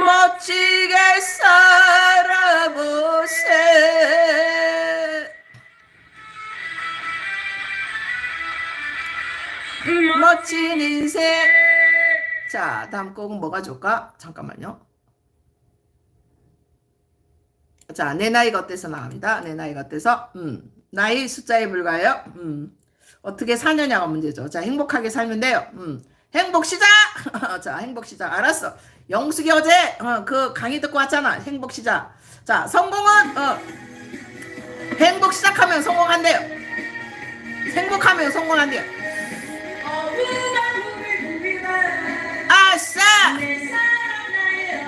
멋지게 살아보세. 멋진 인생. 자 다음 곡은 뭐가 좋을까? 잠깐만요. 자 내 나이가 어때서 나갑니다. 내 나이가 어때서. 음 나이 숫자에 불과해요? 음 어떻게 사느냐가 문제죠. 자 행복하게 살면 돼요. 음 행복 시작 자 행복 시작 알았어. 영숙이 어제 어, 그 강의 듣고 왔잖아. 행복 시작 자 성공은 어, 행복 시작하면 성공한대요. 행복하면 성공한대요. 아싸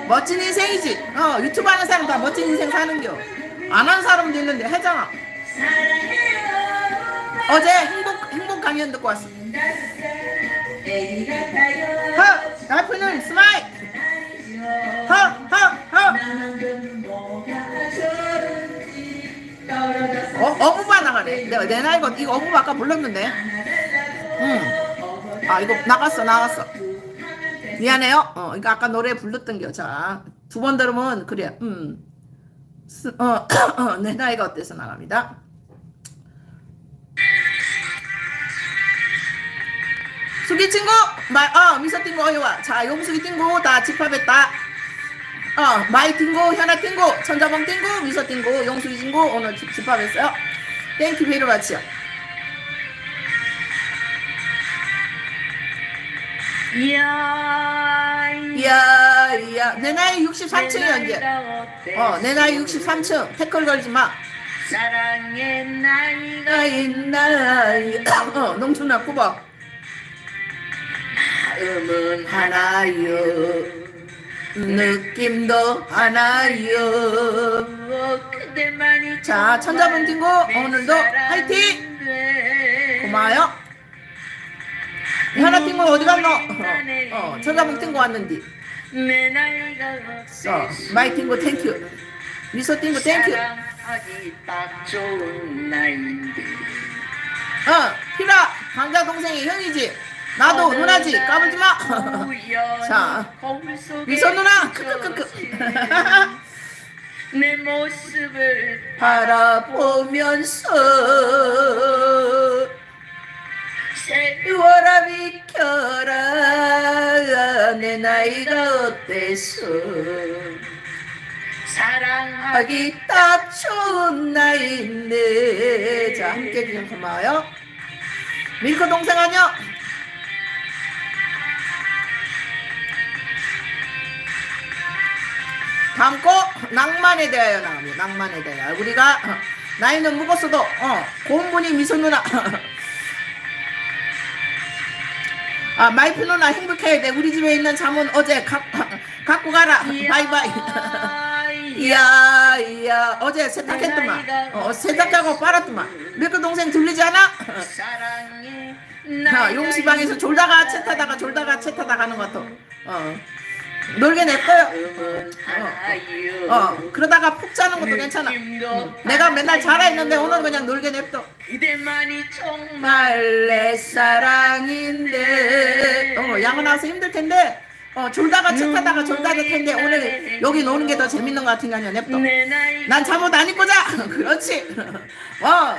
멋진 인생이지. 어 유튜브 하는 사람 다 멋진 인생 사는겨. 안 하는 사람도 있는데 하잖아. 어제 행복 행복 강연 듣고 왔어 허 나프는 스마일 허허허 어, 어부바 나가네. 내가 내 나이가 이거 어부바 아까 불렀는데. 응. 아 이거 나갔어 나갔어. 미안해요. 어 이거 아까 노래 불렀던 겨. 자 두 번 들으면 그래. 음. 스, 어, 어, 내 나이가 어때서 나갑니다. 친구, 말, 어, 미소 띵고 어이 와. 자, 용수기 띵고 다 집합했다. 어, 마이 띵고, 현아 띵고, 천자봉 띵고, 미소 띵고, 용수기 띵고 오늘 집- 집합했어요. 땡큐 베리 마치요. 이야 이야, 이야. 내 나이 63층이야, 이제. 어, 내 나이 63층. 태클 걸지 마. 사랑의 나이가 나이, 나이. 어, 농촌아, 꼽아. 마음은 하나요. 느낌도 하나요. 자, 천자분 내 오늘도 화이팅! 고마워요. 현아 띵고 어디 갔노? 어, 어 천자봉 띵고 왔는디. 어, 마이 띵고 땡큐. 미소 띵고 땡큐. 어, 피라, 강자 동생이 형이지. 나도 누나지. 까불지 마. 자, 미소 누나, 크크크크. 내 모습을 바라보면서 세월아 비켜라. 내 나이가 어때서? 사랑하기 하기 딱 좋은 나이인데. 자 함께 해주셔서 고마워요. 밀크 동생 안녕 다음 곡 낭만에 대하여 나옵니다 낭만에 대하여. 우리가 어, 나이는 묵었어도 어, 고운 분이 미소 누나. 아 마이프 누나 행복해야 돼. 우리 집에 있는 잠은 어제 가, 갖고 가라. 바이바이. 이야 이야. 어제 세탁했더만. 어, 세탁하고 빨았더만. 밀크 동생 들리지 않아? 사랑해 자 용시방에서 졸다가 차 타다가 졸다가 차 타다가 하는 것 같아. 어 놀게 냅둬요 어, 어 그러다가 푹 자는 것도 괜찮아 응. 내가 맨날 자라 했는데 오늘 그냥 놀게 냅둬 그대만이 정말 말내 사랑인데 어 양은 나와서 힘들 텐데 어 졸다가 차 타다가 졸다가 텐데 오늘 여기 노는 게 더 재밌는 것 같으니까 냅둬 내 나이 난 잠옷 안 입고 자. 그렇지. 어.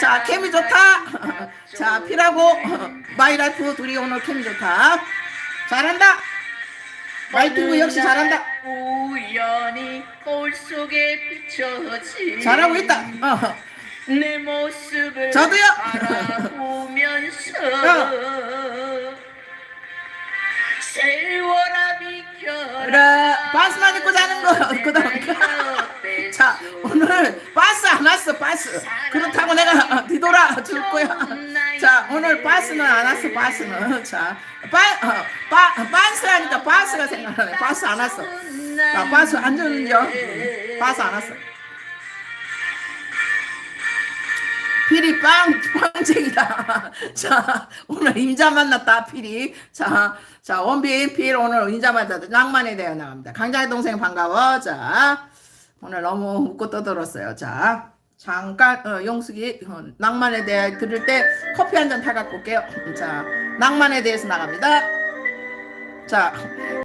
자, 케미 좋다. 자, 피라고 마이 라이프 둘이 오늘 케미 좋다. 잘한다. 마이팅구 역시 잘한다. 우연히 거울 속에 비춰진 잘하고 있다. 어. 내 모습을 저도요. 바라보면서 세월아 비켜라. 바스만 입고 자는 거. 그다음. 자, 오늘 바스 안 왔어. 바스. 그렇다고 내가 뒤돌아 줄 거야. 자, 오늘 바스는 안 왔어. 바스는. 자, 바, 어, 바, 바스 하니까 바스가 생각나네. 바스 안 왔어. 자, 바스 안 주는겨. 바스 안 왔어. 피리 빵, 빵쟁이다. 자, 오늘 임자 만났다, 피리. 자, 자, 원빈, 필 오늘 임자 만났다. 낭만에 대해 나갑니다. 강자의 동생 반가워. 자, 오늘 너무 웃고 떠들었어요. 자, 잠깐, 어, 용숙이, 어, 낭만에 대해 들을 때 커피 한 잔 타갖고 올게요. 자, 낭만에 대해서 나갑니다. 자,